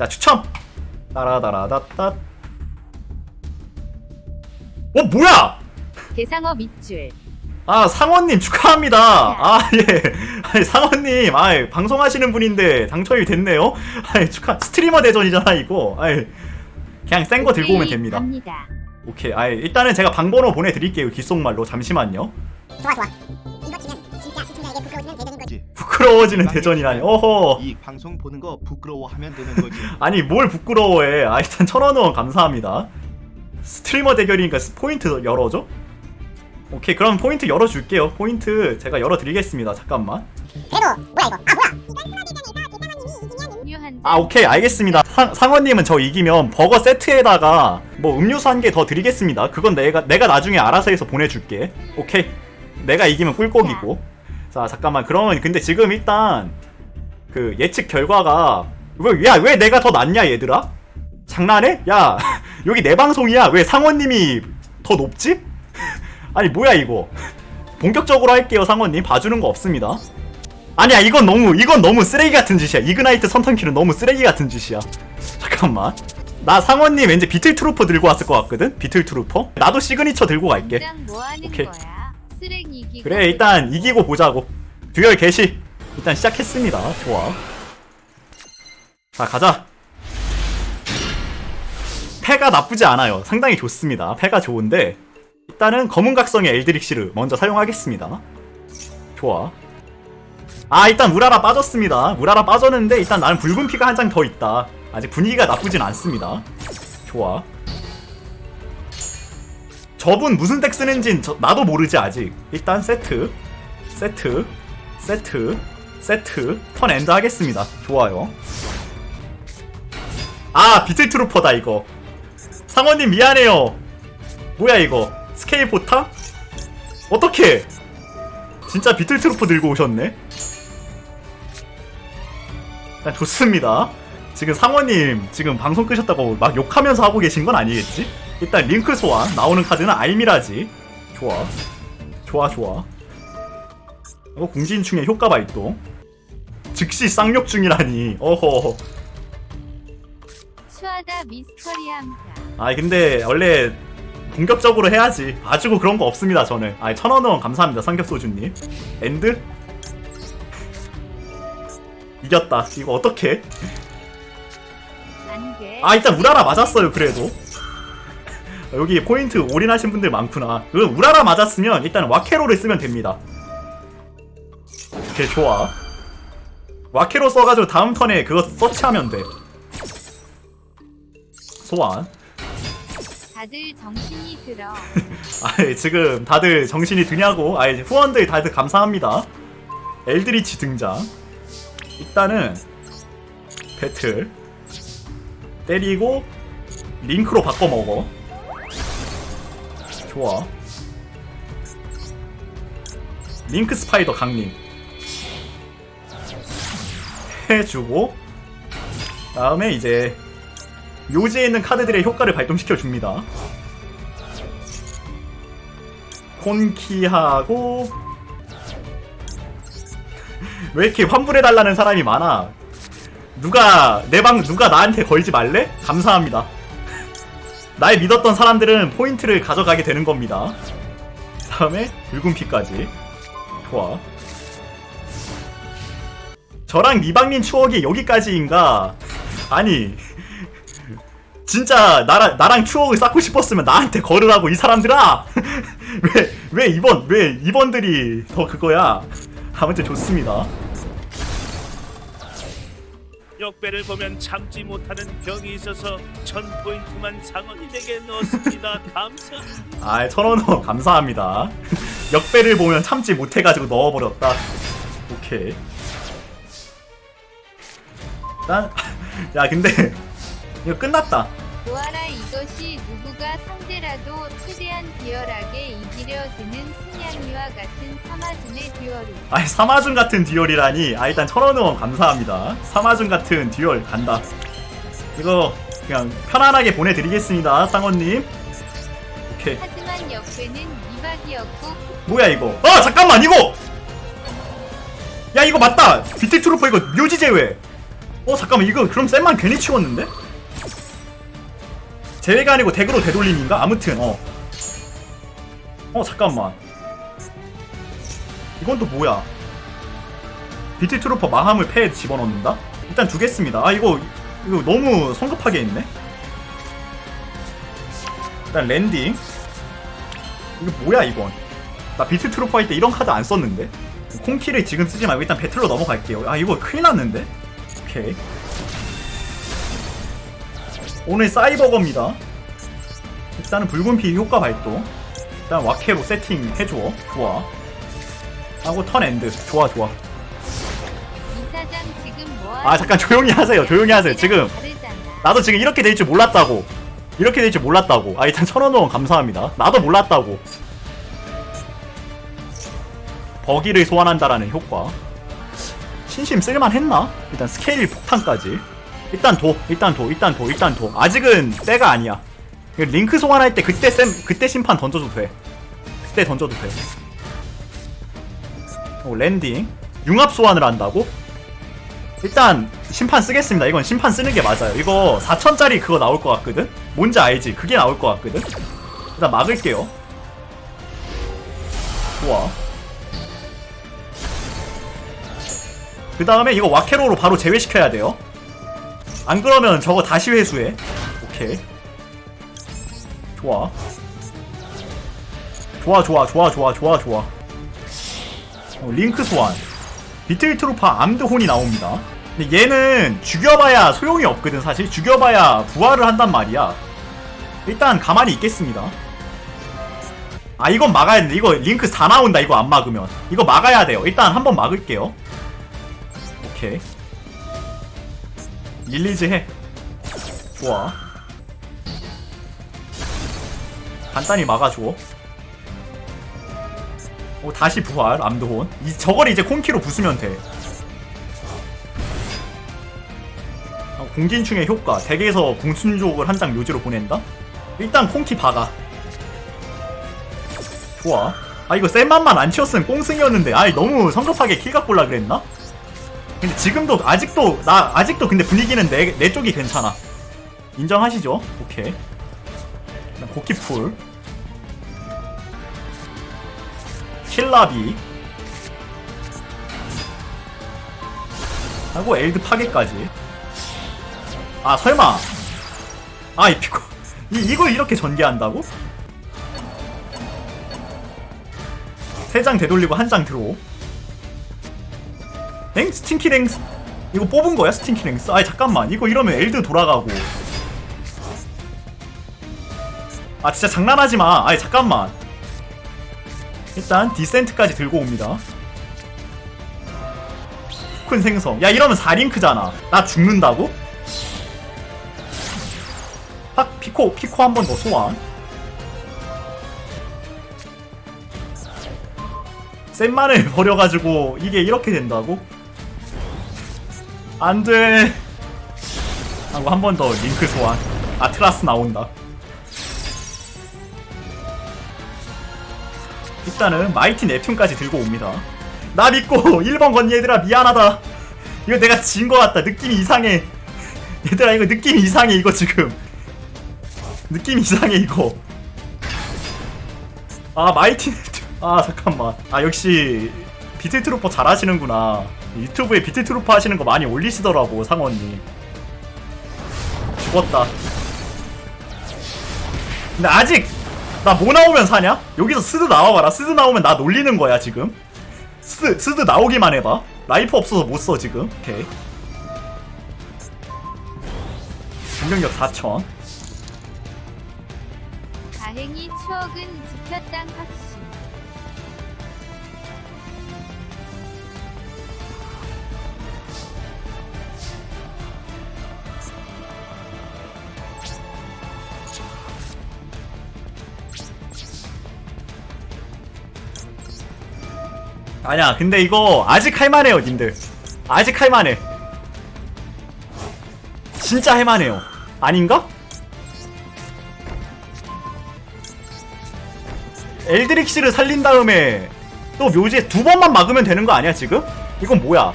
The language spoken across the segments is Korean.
자 추첨 따라다라다따 어 뭐야 대상어 밑줄 아 상원님 축하합니다. 아 예, 아니 상원님, 아 방송하시는 분인데 당첨이 됐네요. 아 축하 스트리머 대전이잖아 이거. 아 그냥 센 거 들고 오면 됩니다. 갑니다. 오케이, 아 일단은 제가 방번호 보내드릴게요 귓속말로 잠시만요. 좋아 좋아 이거 치면 부끄러워지는 대전이라니. 어허. 이 방송 보는 거 부끄러워하면 되는 거지. 아니 뭘 부끄러워해. 아 일단 천원 후원 감사합니다. 스트리머 대결이니까 스- 포인트 열어줘. 오케이 그럼 포인트 열어줄게요. 포인트 제가 열어드리겠습니다. 잠깐만. 그래도 뭐야 이거 아 뭐야. 아 오케이 알겠습니다 상, 상원님은 저 이기면 버거 세트에다가 뭐 음료수 한 개 더 드리겠습니다 그건 내가 내가 나중에 알아서 해서 보내줄게 오케이 내가 이기면 꿀꺽이고 자 잠깐만. 그러면 근데 지금 일단 그 예측 결과가 왜야왜 내가 더 낫냐 얘들아? 장난해? 야 여기 내 방송이야. 왜 상원님이 더 높지? 아니 뭐야 이거? 본격적으로 할게요 상원님. 봐주는 거 없습니다. 아니야 이건 너무 이건 너무 쓰레기 같은 짓이야. 이그나이트 선턴킬은 너무 쓰레기 같은 짓이야. 잠깐만. 나 상원님 왠지 비틀 트루퍼 들고 왔을 것 같거든? 비틀 트루퍼? 나도 시그니처 들고 갈게. 뭐 오케이. 그래 일단 이기고 보자고. 듀얼 개시. 일단 시작했습니다. 좋아. 자 가자. 패가 나쁘지 않아요. 상당히 좋습니다. 패가 좋은데 일단은 검은 각성의 엘드릭시를 먼저 사용하겠습니다. 좋아. 아 일단 우라라 빠졌습니다. 우라라 빠졌는데 일단 나는 붉은 피가 한 장 더 있다. 아직 분위기가 나쁘진 않습니다. 좋아 저분 무슨 덱 쓰는진 저- 나도 모르지 아직. 일단 세트. 세트. 세트. 세트. 턴 엔드 하겠습니다. 좋아요. 아 비틀트루퍼다 이거. 상원님 미안해요. 뭐야 이거? 스케일 포타? 어떻게 진짜 비틀트루퍼 들고 오셨네? 일단 좋습니다. 지금 상원님 지금 방송 끄셨다고 막 욕하면서 하고 계신 건 아니겠지? 일단 링크 소환 나오는 카드는 알미라지. 좋아. 좋아 좋아. 어 공진충의 효과 발동 즉시 쌍욕 중이라니. 어허. 추하다 미스터리함다. 아 근데 원래 본격적으로 해야지. 봐주고 그런 거 없습니다 저는. 아 천원 원 감사합니다 삼겹소주님. 엔드? 이겼다. 이거 어떻게. 아 일단 우라라 맞았어요 그래도 여기 포인트 올인하신 분들 많구나. 그 우라라 맞았으면 일단 와케로를 쓰면 됩니다. 오케이 좋아. 와케로 써가지고 다음 턴에 그거 서치하면 돼. 소환. 다들 정신이 들어. 아 지금 다들 정신이 드냐고. 아 이제 후원들 다들 감사합니다. 엘드리치 등장. 일단은 배틀. 때리고 링크로 바꿔 먹어 좋아. 링크 스파이더 강림. 해주고 다음에 이제 묘지에 있는 카드들의 효과를 발동시켜 줍니다. 콘키하고 왜 이렇게 환불해달라는 사람이 많아? 누가 내 방 누가 나한테 걸지 말래? 감사합니다 날 믿었던 사람들은 포인트를 가져가게 되는 겁니다. 다음에 붉은 피까지. 좋아. 저랑 미방님 추억이 여기까지인가? 아니 진짜 나랑 나랑 추억을 쌓고 싶었으면 나한테 걸으라고 이 사람들아! 왜 왜 이번 왜 이번들이 더 그거야? 아무튼 좋습니다 역배를 보면 참지 못하는 병이 있어서 천 포인트만 상원님에게 넣었습니다. 감사. 아 천원원 감사합니다. 역배를 보면 참지 못해가지고 넣어버렸다. 오케이. 일단 야 근데 이거 끝났다 노아라 이것이 누구가 상대라도 최대한 비열하게 이기려 드는 승냥이와 같은 사마준의 듀얼이. 아니 사마준 같은 듀얼이라니. 아 일단 천원원 감사합니다. 사마준 같은 듀얼 간다. 이거 그냥 편안하게 보내드리겠습니다 상원님. 오케이. 하지만 역배는 이박이었고 뭐야 이거? 아 잠깐만 이거! 야 이거 맞다! 비트 트루퍼 이거 묘지 제외. 어어 잠깐만 이거 그럼 쌤만 괜히 치웠는데? 제외가 아니고 덱으로 되돌림인가? 아무튼 어. 어 잠깐만. 이건 또 뭐야? 비트 트루퍼 마함을 패에 집어넣는다? 일단 두겠습니다. 아 이거 이거 너무 성급하게 했네. 일단 랜딩. 이거 뭐야 이건? 나 비트 트루퍼 할 때 이런 카드 안 썼는데? 콩키를 지금 쓰지 말고 일단 배틀로 넘어갈게요. 아 이거 큰일 났는데? 오케이. 오늘 사이버거입니다. 일단은 붉은 피 효과 발동. 일단 와케로 세팅 해줘. 좋아. 하고 턴 엔드. 좋아 좋아. 뭐아 잠깐 조용히 하세요. 조용히 하세요. 지금. 나도 지금 이렇게 될 줄 몰랐다고. 이렇게 될 줄 몰랐다고. 아 일단 천원 원 감사합니다. 나도 몰랐다고. 버기를 소환한다라는 효과. 신심 쓸만했나? 일단 스케일 폭탄까지. 일단 도, 일단 도, 일단 도, 일단 도. 아직은 때가 아니야. 링크 소환할 때 그때 쌤, 그때 심판 던져도 돼. 그때 던져도 돼. 오, 랜딩. 융합 소환을 한다고? 일단 심판 쓰겠습니다. 이건 심판 쓰는 게 맞아요. 이거 4천짜리 그거 나올 것 같거든? 뭔지 알지? 그게 나올 것 같거든? 일단 막을게요. 좋아. 그 다음에 이거 와케로로 바로 제외시켜야 돼요. 안 그러면 저거 다시 회수해. 오케이. 좋아. 좋아, 좋아, 좋아, 좋아, 좋아, 좋아. 어, 링크 소환. 비틀 트루퍼 암드 혼이 나옵니다. 근데 얘는 죽여봐야 소용이 없거든 사실 죽여봐야 부활을 한단 말이야. 일단 가만히 있겠습니다. 아 이건 막아야 되는데 이거 링크 다 나온다 이거 안 막으면 이거 막아야 돼요. 일단 한번 막을게요. 오케이. 릴리즈 해. 좋아. 간단히 막아줘. 오 다시 부활 암드혼. 이 저걸 이제 콩키로 부수면 돼. 어, 공진충의 효과 덱에서 공순족을 한 장 묘지로 보낸다? 일단 콩키 박아 좋아 아 이거 쌤만만 안 치웠으면 꽁승이었는데 아이 너무 성급하게 킬각 볼라 그랬나? 근데 지금도 아직도 나 아직도 근데 분위기는 내, 내 쪽이 괜찮아. 인정하시죠? 오케이. 일단 고키풀. 킬라비. 하고 엘드 파괴까지. 아 설마. 아이 피코. 이, 이걸 이렇게 전개한다고? 세 장 되돌리고 한 장 들어 엥? 스팅키랭스 이거 뽑은 거야 스팅키랭스? 아이 잠깐만 이거 이러면 엘드 돌아가고 아 진짜 장난하지 마 아이 잠깐만 일단 디센트까지 들고 옵니다 큰 생성 야 이러면 4링크잖아 나 죽는다고? 딱 피코 피코 한 번 더 소환. 센만을 버려가지고 이게 이렇게 된다고? 안돼. 하고 한 번 더 링크 소환. 아트라스 나온다. 일단은 마이티 넵튠까지 들고 옵니다. 나 믿고 1번 건니 얘들아 미안하다. 이거 내가 진 거 같다. 느낌이 이상해. 얘들아 이거 느낌이 이상해 이거 지금. 느낌 이상해 이거 아 마이티 아 잠깐만 아 역시 비틀트루퍼 잘하시는구나 유튜브에 비틀트루퍼 하시는 거 많이 올리시더라고 상원님. 죽었다. 근데 아직 나 뭐 나오면 사냐? 여기서 스드 나와봐라. 스드 나오면 나 놀리는 거야 지금. 스드, 스드 나오기만 해봐. 라이프 없어서 못 써 지금. 오케이. 공격력 4000 다행히 추억은 지켰당 확신. 아니야 근데 이거 아직 할만해요 님들 아직 할만해 진짜 할만해요 아닌가? 엘드릭시를 살린 다음에 또 묘지에 두 번만 막으면 되는 거 아니야 지금? 이건 뭐야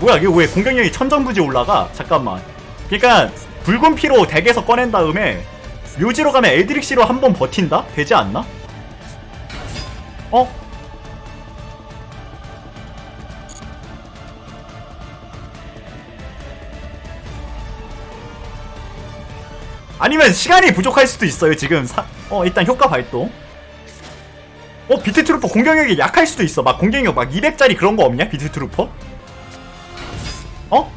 뭐야 이게 왜 공격력이 천정부지 올라가? 잠깐만 그니까 붉은 피로 덱에서 꺼낸 다음에 묘지로 가면 엘드릭시로 한 번 버틴다? 되지 않나? 어? 아니면 시간이 부족할 수도 있어요 지금 사... 어 일단 효과 발동 어 비트 트루퍼 공격력이 약할 수도 있어 막 공격력 막 200짜리 그런 거 없냐 비트 트루퍼? 어?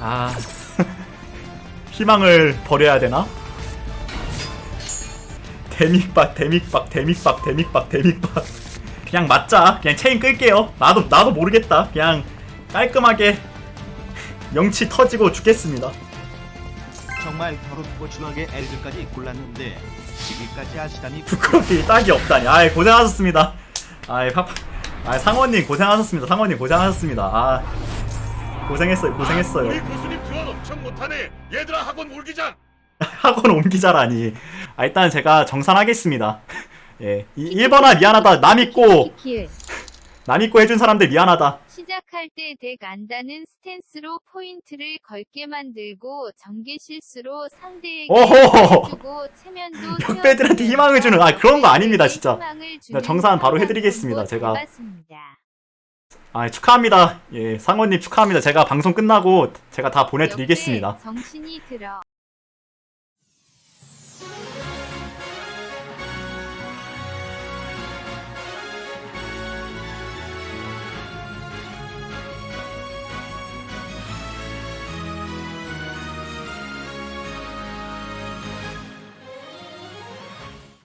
아 희망을 버려야 되나? 데믹박 데믹박 데믹박 데믹박 데믹박 그냥 맞자. 그냥 체인 끌게요. 나도 나도 모르겠다. 그냥 깔끔하게 명치 터지고 죽겠습니다. 정말 더럽고 추하게 엘드까지 골랐는데 지기까지 하시다니 부끄럽게 딱이 없다니. 아이 고생하셨습니다. 아이 파파 아 상원님 고생하셨습니다. 상원님 고생하셨습니다. 아 고생했어요 고생했어요. 우리 교수님 교환 엄청 못하네. 얘들아 학원 울기장. 학원 옮기자라니. 아 일단 제가 정산하겠습니다 예. 이- 1번아 미안하다. 남 있고. 남 있고 해준 사람들 미안하다. 시작할 때 덱 안다는 스탠스로 포인트를 걸게 만들고 전개 실수로 상대에게 주고 체면도 세워주면서 희망을 주는- 아, 그런 거 아닙니다, 진짜. 희망을 주는 정산 바로 해드리겠습니다, 제가. 아 축하합니다. 예 상원님 축하합니다. 제가 방송 끝나고 제가 다 보내드리겠습니다. 역대 정신이 들어